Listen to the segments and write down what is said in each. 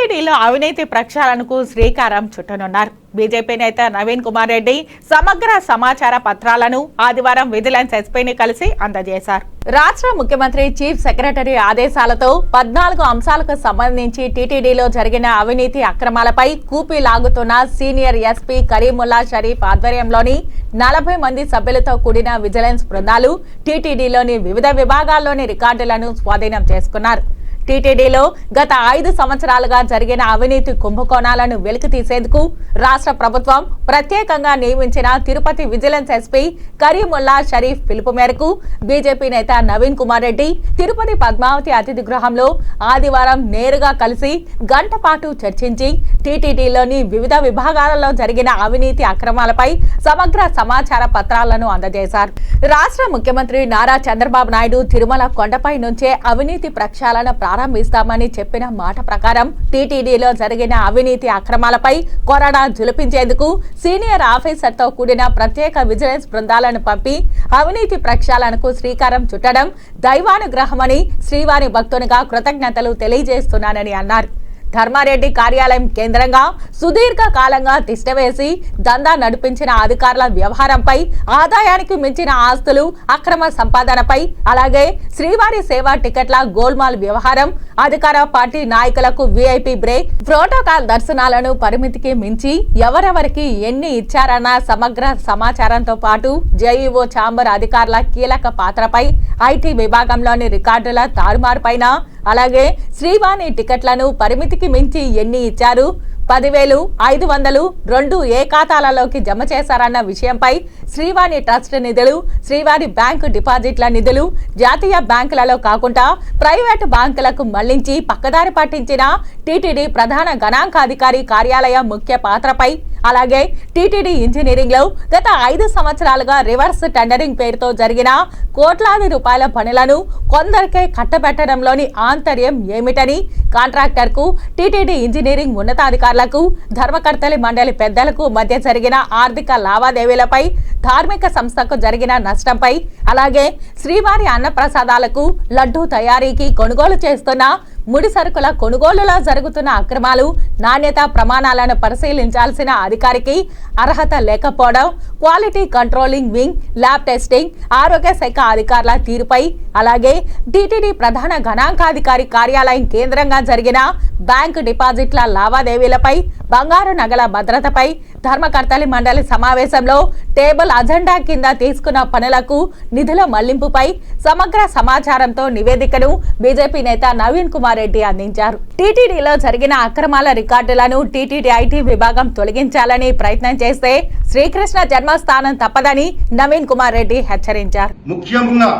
టీటీడీలో అవినీతి ప్రక్షాళనకు శ్రీకారం చుట్టనున్నారు. బీజేపీ నేత నవీన్ కుమార్ రెడ్డి సమగ్ర సమాచార పత్రాలను ఆదివారం విజిలెన్స్ ఎస్పీని కలిసి అందజేశారు. రాష్ట్ర ముఖ్యమంత్రి చీఫ్ సెక్రటరీ ఆదేశాలతో పద్నాలుగు అంశాలకు సంబంధించి టీటీడీలో జరిగిన అవినీతి అక్రమాలపై కూపీ లాగుతున్న సీనియర్ ఎస్పీ కరీముల్లా షరీఫ్ ఆధ్వర్యంలోని నలభై మంది సభ్యులతో కూడిన విజిలెన్స్ బృందాలు టీటీడీలోని వివిధ విభాగాల్లోని రికార్డులను స్వాధీనం చేసుకున్నారు. టీటీడీలో గత ఐదు సంవత్సరాలుగా జరిగిన అవినీతి కుంభకోణాలను వెలికి తీసేందుకు రాష్ట్ర ప్రభుత్వం ప్రత్యేకంగా నియమించిన తిరుపతి విజిలెన్స్ ఎస్పీ కరీముల్లా షరీఫ్ పిలుపు మేరకు బీజేపీ నేత నవీన్ కుమార్ రెడ్డి తిరుపతి పద్మావతి అతిథి గృహంలో ఆదివారం నేరుగా కలిసి గంట పాటు చర్చించి టీటీడీలోని వివిధ విభాగాలలో జరిగిన అవినీతి అక్రమాలపై సమగ్ర సమాచార పత్రాలను అందజేశారు. రాష్ట్ర ముఖ్యమంత్రి నారా చంద్రబాబు నాయుడు తిరుమల కొండపై నుంచే అవినీతి ప్రక్షాళన ప్రారంభిస్తామని చెప్పిన మాట ప్రకారం టీటీడీలో జరిగిన అవినీతి అక్రమాలపై కొరడా జులిపించేందుకు సీనియర్ ఆఫీసర్తో కూడిన ప్రత్యేక విజిలెన్స్ బృందాలను పంపి అవినీతి ప్రక్షాళనకు శ్రీకారం చుట్టడం దైవానుగ్రహమని శ్రీవారి భక్తునిగా కృతజ్ఞతలు తెలియజేస్తున్నానని అన్నారు. ధర్మారెడ్డి కార్యాలయం కేంద్రంగా సుదీర్ఘ కాలంగా తిష్టవేసి దందా నడిపించిన అధికారుల వ్యవహారంపై ఆదాయానికి మించిన ఆస్తులు అక్రమ సంపాదనపై అలాగే శ్రీవారి సేవా టికెట్ల గోల్మాల్ వ్యవహారం అధికార పార్టీ నాయకులకు వీఐపీ బ్రేక్ ప్రోటోకాల్ దర్శనాలను పరిమితికి మించి ఎవరెవరికి ఎన్ని ఇచ్చారన్న సమగ్ర సమాచారంతో పాటు జేఈఓ ఛాంబర్ అధికారుల కీలక పాత్రపై ఐటీ విభాగంలోని రికార్డుల తారుమారుపైన అలాగే శ్రీవాణి టికెట్లను పరిమితికి మించి ఎన్ని ఇచ్చారు? పదివేలు ఐదు వందలు రెండు ఏ ఖాతాలలోకి జమ చేశారన్న విషయంపై శ్రీవాణి ట్రస్ట్ నిధులు శ్రీవాణి బ్యాంకు డిపాజిట్ల నిధులు జాతీయ బ్యాంకులలో కాకుండా ప్రైవేటు బ్యాంకులకు మళ్ళించి పక్కదారి పట్టించిన టీటీడీ ప్రధాన గణాంకాధికారి కార్యాలయ ముఖ్య పాత్రపై అలాగే టీటీడీ ఇంజనీరింగ్లో గత ఐదు సంవత్సరాలుగా రివర్స్ టెండరింగ్ పేరుతో జరిగిన కోట్లాది రూపాయల పనులను కొందరికే కట్టబెట్టడంలోని ఆంతర్యం ఏమిటని కాంట్రాక్టర్కు టీటీడీ ఇంజనీరింగ్ ఉన్నతాధికారులు ఉన్నతాధికారులకు ధర్మకర్తలి మండలి పెద్దలకు మధ్య జరిగిన ఆర్థిక లావాదేవీలపై ధార్మిక సంస్థకు జరిగిన నష్టంపై అలాగే శ్రీవారి అన్నప్రసాదాలకు లడ్డూ తయారీకి కొనుగోలు చేస్తున్న ముడి సరుకుల కొనుగోలులో జరుగుతున్న అక్రమాలు నాణ్యత ప్రమాణాలను పరిశీలించాల్సిన అధికారికి అర్హత లేకపోవడం quality controlling wing lab testing ఆరోగ్య శాఖ అధికారుల తీరుపై అలాగే టీటీడీ ప్రధాన గణాంకాధికారి కార్యాలయం కేంద్రంగా జరిగిన బ్యాంకు డిపాజిట్ల లావాదేవీలపై బంగారు నగల భద్రతపై ధర్మకర్తలి మండలి సమావేశంలో టేబుల్ అజెండా కింద తీసుకున్న పనులకు నిధుల మళ్ళింపుపై సమగ్ర సమాచారంతో నివేదికను బీజేపీ నేత నవీన్ కుమార్ సుబ్బారెడ్డి అందించారు. టీటీడీలో జరిగిన అక్రమాల రికార్డులను టీటీడీ ఐటీ విభాగం తొలగించాలని ప్రయత్నం చేస్తే శ్రీకృష్ణ జన్మస్థానం తప్పదని నవీన్ కుమార్ రెడ్డి హెచ్చరించారు. ముఖ్యంగా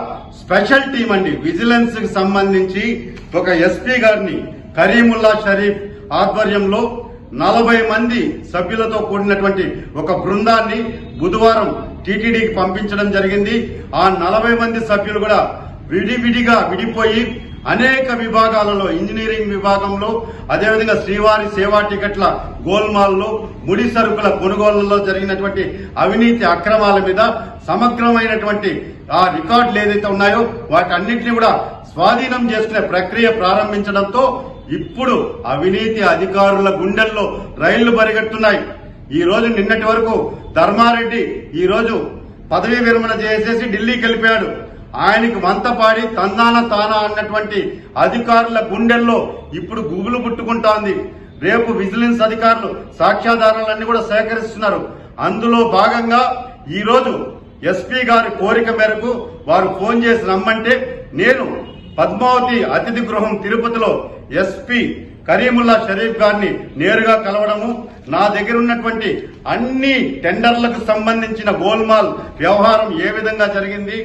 స్పెషల్ టీం అండి. విజిలెన్స్కి సంబంధించి ఒక ఎస్పీ గారిని కరీముల్లా షరీఫ్ ఆధ్వర్యంలో నలభై మంది సభ్యులతో కూడినటువంటి ఒక బృందాన్ని బుధవారం టీటీడీకి పంపించడం జరిగింది. ఆ నలభై మంది సభ్యులు కూడా విడివిడిగా విడిపోయి అనేక విభాగాలలో ఇంజనీరింగ్ విభాగంలో అదేవిధంగా శ్రీవారి సేవా టికెట్ల గోల్మాల్లో ముడి సరుకుల కొనుగోళ్ళలో జరిగినటువంటి అవినీతి అక్రమాల మీద సమగ్రమైనటువంటి ఆ రికార్డులు ఏదైతే ఉన్నాయో వాటన్నిటిని కూడా స్వాధీనం చేసుకునే ప్రక్రియ ప్రారంభించడంతో ఇప్పుడు అవినీతి అధికారుల గుండెల్లో రైళ్ళు పరిగెడుతున్నాయి. ఈ రోజు నిన్నటి వరకు ధర్మారెడ్డి ఈ రోజు పదవీ విరమణ చేసేసి ఢిల్లీకి వెళ్ళిపోయాడు. ఆయనకి వంతపాడి తందాన తానా అన్నటువంటి అధికారుల గుండెల్లో ఇప్పుడు గుబులు పుట్టుకుంటోంది. రేపు విజిలెన్స్ అధికారులు సాక్ష్యాధారాలన్నీ కూడా సేకరిస్తున్నారు. అందులో భాగంగా ఈరోజు ఎస్పీ గారి కోరిక మేరకు వారు ఫోన్ చేసి రమ్మంటే నేను పద్మావతి అతిథి గృహం తిరుపతిలో ఎస్పీ కరీముల్లా షరీఫ్ గారిని నేరుగా కలవడము నా దగ్గర ఉన్నటువంటి అన్ని టెండర్లకు సంబంధించిన గోల్మాల్ వ్యవహారం ఏ విధంగా జరిగింది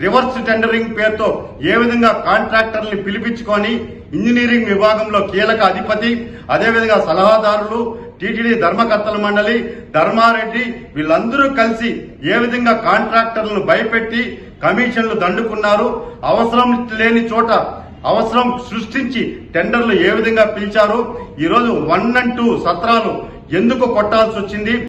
రివర్స్ టెండరింగ్ పేరుతో ఏ విధంగా కాంట్రాక్టర్ని పిలిపించుకొని ఇంజనీరింగ్ విభాగంలో కీలక అధిపతి అదేవిధంగా సలహాదారులు టీటీడీ ధర్మకర్తల మండలి ధర్మారెడ్డి వీళ్ళందరూ కలిసి ఏ విధంగా కాంట్రాక్టర్లను భయపెట్టి కమిషన్లు దండుకున్నారు అవసరం లేని చోట అవసరం సృష్టించి టెండర్లు ఏ విధంగా పిలిచారు ఈరోజు వన్ అండ్ టూ సత్రాలు ఎందుకు కొట్టాల్సి వచ్చింది?